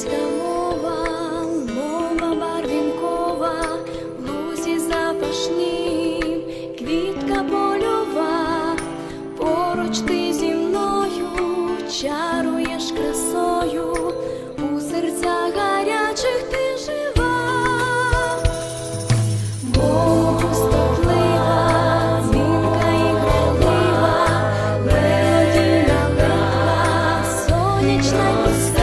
Козацька мова, барвінкова, лузі запашні, квітка польова, поруч ти зі мною чаруєш красою, у серцях гарячих ти жива, Богостотлива, дзвінка і грайлива, мелодійна сонячна пісня.